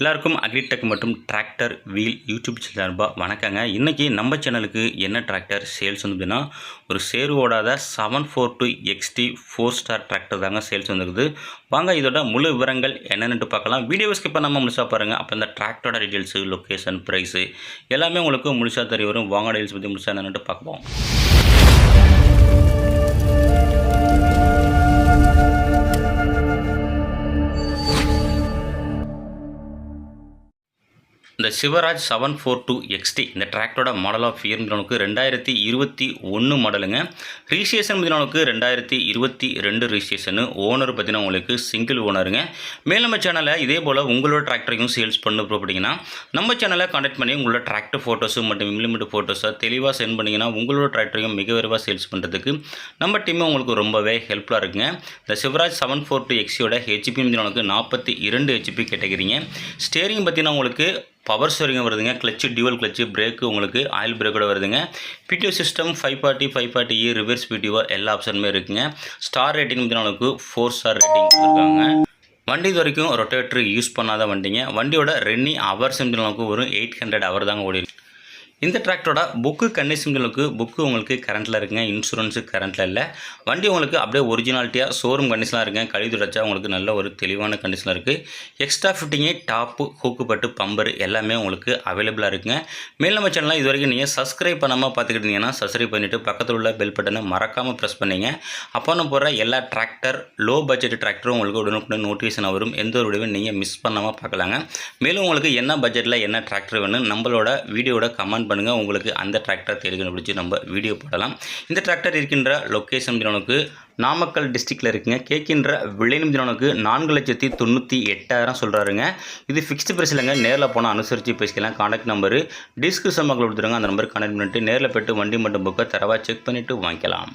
எல்லாருக்கும் அக்ரிடெக் மற்றும் tractor wheel YouTube channel சார்பாக வணக்கங்க. இன்றைக்கி நம்ம சேனலுக்கு என்ன டிராக்டர் சேல்ஸ் வந்து அப்படின்னா ஒரு சேரு ஓடாத seven four two XT four star tractor தாங்க சேல்ஸ் வந்துருக்குது. வாங்க இதோட முழு விவரங்கள் என்னென்னு பார்க்கலாம். வீடியோ ஸ்கிப் பண்ணாமல் முழுசாக பாருங்கள் அப்போ இந்த டிராக்டரோட டீட்டெயில்ஸு லொக்கேஷன் ப்ரைஸு எல்லாமே உங்களுக்கு முழுசாக தெரிய வரும். வாங்க டீல்ஸ் பற்றி முழுசாக என்னென்னு பார்ப்போம் இந்த Swaraj seven four two XT இந்த டிராக்டரோட மாடல் ஆஃப் இயர் மதினவுக்கு ரெண்டாயிரத்தி இருபத்தி ஒன்று மாடலுங்க ரிஜிஸ்ட்ரேஷன் மதினவுக்கு ரெண்டாயிரத்தி இருபத்தி ரெண்டு ரிஜிஸ்ட்ரேஷனு ஓனர் பார்த்தீங்கன்னா உங்களுக்கு சிங்கிள் ஓனருங்க மேல் நம்ம சேனலை இதே போல் உங்களோட டிராக்டரையும் சேல்ஸ் பண்ணு அப்படிங்கன்னா நம்ம சேனலை கான்டாக்ட் பண்ணி உங்களோட டிராக்டர் ஃபோட்டோஸு மற்றும் இம்ப்ளிமெண்ட் ஃபோட்டோஸை தெளிவாக சென்ட் பண்ணிங்கன்னா உங்களோட டிராக்டரையும் மிக விரைவாக சேல்ஸ் பண்ணுறதுக்கு நம்ம டீமும் உங்களுக்கு ரொம்பவே ஹெல்ப்ஃபுல்லாக இருக்குங்க. இந்த சிவராஜ் செவன் ஃபோர் டூ எக்ஸியோட ஹெச்பி மதினவுக்கு நாற்பத்தி இரண்டு ஹெச்பி கேட்டகிறீங்க ஸ்டேரிங் பார்த்தீங்கன்னா உங்களுக்கு பவர் ஸ்டோரிங் வருதுங்க. கிளச்சு டியூவல் கிளச்சு பிரேக்கு உங்களுக்கு ஆயில் பிரேக்கோட வருதுங்க. PTO system five party five party இ ரிவர்ஸ் பிடிஓ எல்லா ஆப்ஷனுமே இருக்குங்க. ஸ்டார் ரேட்டிங் பார்த்தீங்கன்னா ஃபோர் ஸ்டார் ரேட்டிங் இருக்காங்க வண்டி இது வரைக்கும் ரொட்டேட்டர் யூஸ் பண்ணாத வண்டிங்க. வண்டியோட ரென்னி ஹவர்ஸ் நமக்கு ஒரு எயிட் ஹண்ட்ரட் ஹவர் தாங்க ஓடி இந்த டிராக்டரோட புக்கு கண்டிஷன்களுக்கு புக்கு உங்களுக்கு கரண்ட்டில் இருக்குங்க இன்சூரன்ஸு கரண்ட்டில் இல்லை. வண்டி உங்களுக்கு அப்படியே ஒரிஜினாலிட்டியாக ஷோரூம் கண்டிஷனாக இருக்குங்க. கழுவி துடைச்சா உங்களுக்கு நல்ல ஒரு தெளிவான கண்டிஷனில் இருக்குது எக்ஸ்ட்ரா ஃபிட்டிங்கு டாப்பு ஹூக்குப்பட்டு பம்பர் எல்லாமே உங்களுக்கு அவைலபிளாக இருக்குங்க. மேல் நம்ம சேனலில் இது வரைக்கும் நீங்கள் சப்ஸ்கிரைப் பண்ணாமல் பார்த்துக்கிட்டீங்கன்னா சப்ஸ்கிரைப் பண்ணிவிட்டு பக்கத்தில் உள்ள பெல் பட்டனை மறக்காமல் ப்ரெஸ் பண்ணிங்க. அப்போ நம்ம போகிற எல்லா டிராக்டர் லோ பட்ஜெட் டிராக்டரும் உங்களுக்கு உடனுக்குடன் நோட்டிஃபிகேஷன் வரும். எந்த ஒரு விடவும் நீங்கள் மிஸ் பண்ணாமல் பார்க்கலாங்க. மேலும் உங்களுக்கு என்ன பட்ஜெட்டில் என்ன டிராக்டர் வேணும் நம்மளோட வீடியோட கமெண்ட் பண்ணுங்கள் உங்களுக்கு அந்த டிராக்டர் தெரியும் பிடிச்சி நம்ம வீடியோ போடலாம். இந்த டிராக்டர் இருக்கின்ற லொக்கேஷன் தினனுக்கு நாமக்கல் டிஸ்ட்ரிக்டில் இருக்குங்க. கேட்கின்ற விளைநிலம் தினனுக்கு நான்கு லட்சத்தி தொண்ணூற்றி எட்டாயிரம் சொல்கிறாருங்க இது ஃபிக்ஸ்டு ப்ரைஸ் இல்லைங்க. நேரில் போனால் அனுசரித்து பேசிக்கலாம். காண்டாக்ட் நம்பரு டிஸ்கிரிப்ஷன் கொடுத்துருங்க. அந்த நம்பருக்கு கான்டாக்ட் பண்ணிட்டு நேரில் போய்ட்டு வண்டி மட்டும் புக்கை தரவாக செக் பண்ணிவிட்டு வாங்கிக்கலாம்.